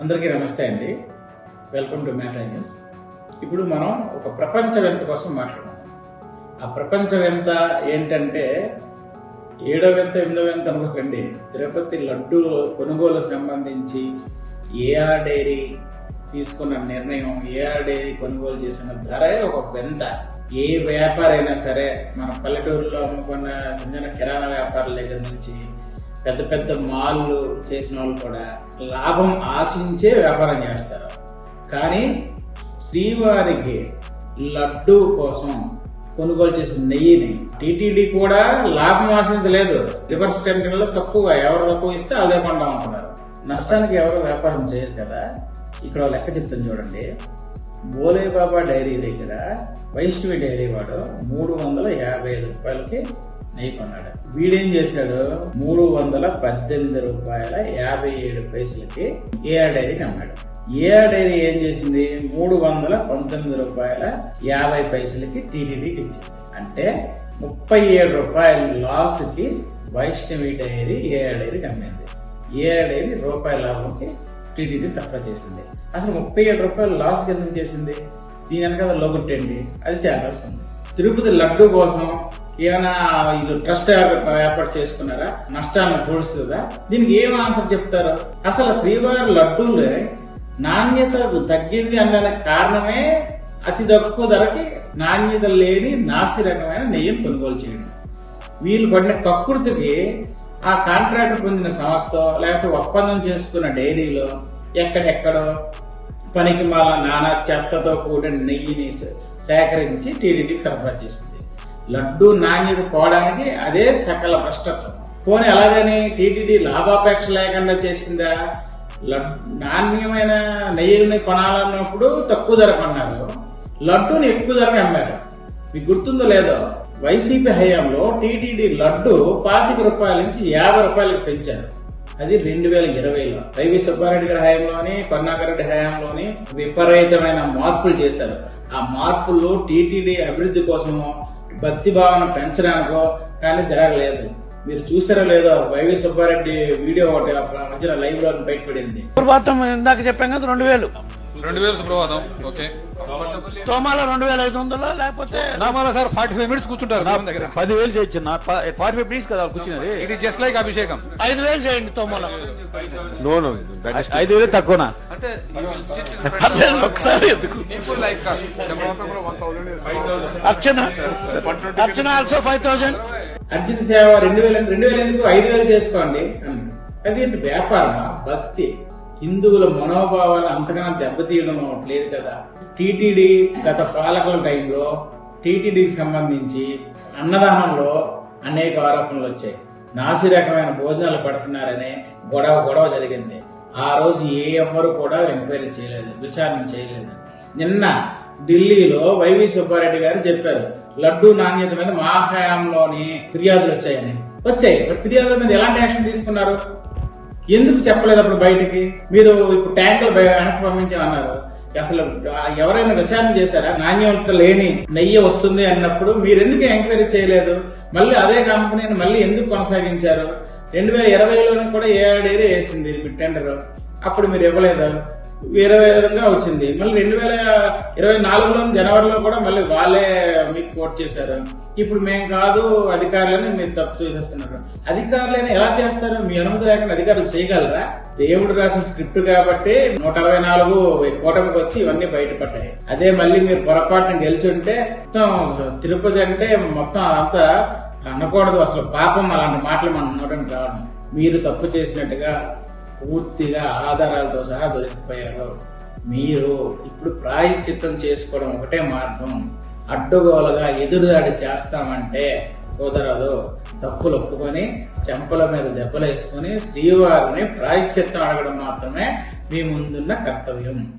అందరికీ నమస్తే అండి. వెల్కమ్ టు మ్యాటా న్యూస్ ఇప్పుడు మనం ఒక ప్రపంచ వింత కోసం మాట్లాడుతున్నాం ఆ ప్రపంచ వింత ఏంటంటే ఏడో వింత ఎనిమిదో వింత అనుకోకండి. తిరుపతి లడ్డు కొనుగోలుకు సంబంధించి ఏఆర్ డైరీ తీసుకున్న నిర్ణయం ఏఆర్ డైరీ కొనుగోలు చేసిన ధరే ఒక వింత ఏ వ్యాపారైనా సరే మన పల్లెటూరులో అమ్ముకున్న చిన్న కిరాణా వ్యాపారుల దగ్గర నుంచి పెద్ద పెద్ద మాల్లు చేసిన వాళ్ళు కూడా లాభం ఆశించే వ్యాపారం చేస్తారు. కానీ శ్రీవారికి లడ్డు కోసం కొనుగోలు చేసిన నెయ్యిని టీటీడీ కూడా లాభం ఆశించలేదు. రివర్స్ టెండర్లో తక్కువ ఎవరు తక్కువ ఇస్తే అదే కొంటాం అంటున్నారు నష్టానికి ఎవరు వ్యాపారం చేయరు కదా? ఇక్కడ లెక్క చెప్తాను చూడండి. బోలే బాబా డైరీ దగ్గర వైష్ణవి డైరీ వాడు మూడు వందల యాభై ఐదు రూపాయలకి నెయ్యి కొన్నాడు వీడేం చేశాడు? మూడు వందల పద్దెనిమిది రూపాయల యాభై ఏడు పైసలకి ఏఆర్ డైరీకి అమ్మాడు. ఏఆర్ డైరీ ఏం చేసింది? మూడు వందల పంతొమ్మిది రూపాయల యాభై పైసలకి టీటీడీకి ఇచ్చింది. అంటే ముప్పై ఏడు రూపాయల లాస్కి వైష్ణవి డైరీ ఏఆర్ డైరీకి అమ్మింది. ఏఆర్ డైరీ రూపాయల లాభంకి టీటీడీ సప్లై చేసింది. అసలు ముప్పై ఏడు రూపాయలు లాస్ ఎందుకు చేసింది? దీని వెనకాల లోగొట్టండి అది తేల్చాల్సింది తిరుపతి లడ్డు కోసం ఏమైనా వీళ్ళు ట్రస్ట్ ఏర్పాటు చేసుకున్నారా? నష్టాలను కూడుస్తుందా దీనికి ఏం ఆన్సర్ చెప్తారు? అసలు శ్రీవారి లడ్డూలే నాణ్యత తగ్గింది అనడానికి కారణమే అతి తక్కువ ధరకి నాణ్యత లేని నాసి రకమైన నెయ్యం కొనుగోలు చేయడం. వీళ్ళు పడిన కకృతికి ఆ కాంట్రాక్ట్ పొందిన సంస్థ లేకపోతే ఒప్పందం చేసుకున్న డైరీలో ఎక్కడెక్కడో పనికి మాల నానా చెత్తతో కూడిన నెయ్యిని సేకరించి టీడీటీకి సరఫరా చేసింది. లడ్డు నాణ్యత పోవడానికి అదే సకల భ్రష్టత్వం. పోనీ అలాగని టీటీడీ లాభాపేక్ష లేకుండా చేసిందా? లడ్ నాణ్యమైన నెయ్యిని కొనాలన్నప్పుడు తక్కువ ధర కొన్నారు. లడ్డూని ఎక్కువ ధరకు అమ్మారు. మీకు గుర్తుందో లేదో? వైసీపీ హయాంలో టీటీడీ లడ్డు పాతిక రూపాయల నుంచి యాభై రూపాయలకు పెంచారు. అది రెండు వేల ఇరవైలో. వైవి సుబ్బారెడ్డి గారి హయాంలోని కరుణాకరెడ్డి హయాంలోని విపరీతమైన మార్పులు చేశారు. ఆ మార్పులు టీటీడీ అభివృద్ధి కోసమో భక్తి భావన పెంచడానికో కానీ జరగలేదు. మీరు చూసారో లేదో వైవి సుబ్బారెడ్డి వీడియో ఒకటి మధ్యన లైవ్లో బయటపడింది. సుప్రభాతం ఇందాక చెప్పాం కదా రెండు వేలు. రెండు వేలు సుప్రభాతం ఓకే. తోమాల రెండు వేల ఐదు వందలు లేకపోతే నామాల సార్ ఫార్టీ ఫైవ్ మినిట్స్ కూర్చుంటారు దేవుని దగ్గర. పదివేలు చేయొచ్చు నా ఫార్టీ ఫైవ్ మినిట్స్ కదా కూర్చున్నది ఇట్ ఈస్ జస్ట్ లైక్ అభిషేకం. ఐదు వేలు చేయండి తోమాల. Is ఐదు వేలు తక్కువనా? అంటే అదే ఒకసారి ఎందుకు? అర్చన? అర్చన ఆల్సో ఫైవ్ థౌజండ్ అర్జిత సేవ రెండు వేల రెండు వేల ఎందుకు? ఐదు వేలు చేసుకోండి. అన్నాడు. అదేంటి వ్యాపారమా? భక్తి. హిందువుల మనోభావాలు అంతకన్నా దెబ్బతీయడం లేదు కదా. టీటీడీ గత పాలకుల టైంలో టీటీడీకి సంబంధించి అన్నదానంలో అనేక ఆరోపణలు వచ్చాయి. నాసి రకమైన భోజనాలు పెడుతున్నారనే గొడవ గొడవ జరిగింది. ఆ రోజు ఏ ఎవ్వరు కూడా ఎంక్వైరీ చేయలేదు విచారణ చేయలేదు. నిన్న ఢిల్లీలో వైవి సుబ్బారెడ్డి గారు చెప్పారు లడ్డు నాణ్యత మీద మా హయాంలోని ఫిర్యాదులు వచ్చాయని. వచ్చాయి ఫిర్యాదుల మీద ఎలాంటి యాక్షన్ తీసుకున్నారు? ఎందుకు చెప్పలేదు అప్పుడు బయటికి? మీరు ఇప్పుడు ట్యాంకులు వెనక్కి పంపించామన్నారు. అసలు ఎవరైనా విచారణ చేశారా? నాణ్యత లేని నెయ్యి వస్తుంది అన్నప్పుడు మీరు ఎందుకు ఎంక్వైరీ చేయలేదు? మళ్ళీ అదే కంపెనీని మళ్ళీ ఎందుకు కొనసాగించారు? రెండు వేల ఇరవైలోనే కూడా ఏ డైరీ వేసింది టెండర్. అప్పుడు మీరు ఇవ్వలేదు? వేరే విధంగా వచ్చింది. మళ్ళీ రెండు వేల ఇరవై నాలుగులో జనవరిలో కూడా మళ్ళీ వాళ్ళే మీకు కోట్ చేశారు. ఇప్పుడు మేము కాదు అధికారులని మీరు తప్పు చేసేస్తున్నారు. అధికారులని ఎలా చేస్తారు? మీ అనుమతి లేకుండా అధికారులు చేయగలరా? దేవుడు రాసిన స్క్రిప్ట్ కాబట్టి నూట అరవై నాలుగు కూటమికి వచ్చి ఇవన్నీ బయటపడ్డాయి. అదే మళ్ళీ మీరు పొరపాటున గెలిచుంటే మొత్తం తిరుపతి అంటే మొత్తం అంతా అనకూడదు అసలు పాపం అలాంటి మాటలు మనం అనడం కావడం మీరు తప్పు చేసినట్టుగా పూర్తిగా ఆధారాలతో సహా దొరికిపోయారు. మీరు ఇప్పుడు ప్రాయశ్చిత్తం చేసుకోవడం ఒకటే మార్గం. అడ్డుగోలుగా ఎదురుదాడి చేస్తామంటే కుదరదు. తప్పులు ఒప్పుకొని చెంపల మీద దెబ్బలు వేసుకొని శ్రీవారిని ప్రాయశ్చిత్తం అడగడం మాత్రమే మీ ముందున్న కర్తవ్యం.